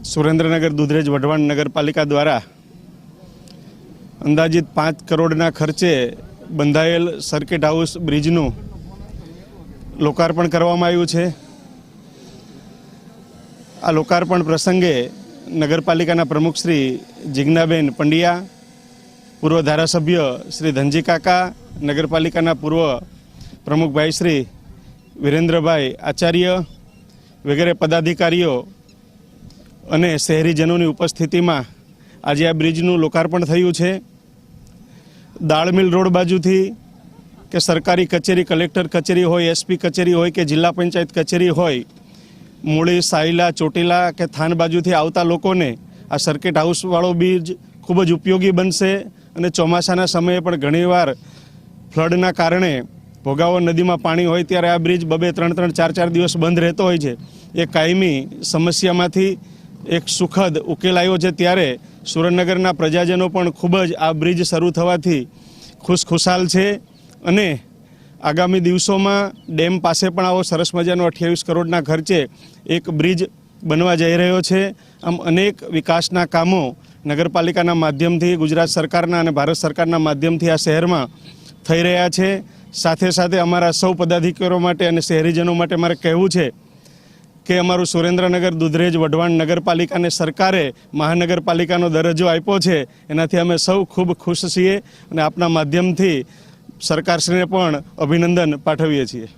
સુરેન્દ્રનગર દુધરેજ વઢવાણ નગરપાલિકા દ્વારા અંદાજિત પાંચ કરોડના ખર્ચે બંધાયેલ સર્કિટ હાઉસ બ્રિજનું લોકાર્પણ કરવામાં આવ્યું છે. આ લોકાર્પણ પ્રસંગે નગરપાલિકાના પ્રમુખ શ્રી જિજ્ઞાબેન પંડ્યા, પૂર્વ ધારાસભ્ય શ્રી ધનજી કાકા, નગરપાલિકાના પૂર્વ પ્રમુખભાઈ શ્રી વિરેન્દ્રભાઈ આચાર્ય વગેરે પદાધિકારીઓ અને શહેરીજનોની ઉપસ્થિતિમાં આજે આ બ્રિજનું લોકાર્પણ થયું છે. દાળમિલ રોડ બાજુથી કે સરકારી કચેરી, કલેક્ટર કચેરી હોય, એસપી કચેરી હોય કે જિલ્લા પંચાયત કચેરી હોય, મૂળી, સાયલા, ચોટીલા કે થાન બાજુથી આવતા લોકોને આ સર્કિટ હાઉસવાળો બ્રિજ ખૂબ જ ઉપયોગી બનશે અને ચોમાસાના સમયે પણ ઘણીવાર ફ્લડના કારણે ભોગાવો નદીમાં પાણી હોય ત્યારે આ બ્રિજ બબે ત્રણ ત્રણ ચાર ચાર દિવસ બંધ રહેતો હોય છે. એ કાયમી સમસ્યામાંથી એક સુખદ ઉકેલ આવ્યો છે ત્યારે સુરેન્દ્રનગરના પ્રજાજનો પણ ખૂબ જ આ બ્રિજ શરૂ થવાથી ખુશખુશાલ છે અને આગામી દિવસોમાં ડેમ પાસે પણ આવો સરસ મજાનો અઠ્યાવીસ કરોડના ખર્ચે એક બ્રિજ બનવા જઈ રહ્યો છે. આમ અનેક વિકાસના કામો નગરપાલિકાના માધ્યમથી, ગુજરાત સરકારના અને ભારત સરકારના માધ્યમથી આ શહેરમાં થઈ રહ્યા છે. સાથે સાથે અમારા સૌ પદાધિકારીઓ માટે અને શહેરીજનો માટે મારે કહેવું છે કે અમારું સુરેન્દ્રનગર, દુધરેજ, વઢવાણ નગરપાલિકાને સરકારે મહાનગરપાલિકાનો દરજ્જો આપ્યો છે. એનાથી અમે સૌ ખૂબ ખુશ છીએ અને આપના માધ્યમથી સરકારશ્રીને પણ અભિનંદન પાઠવીએ છીએ.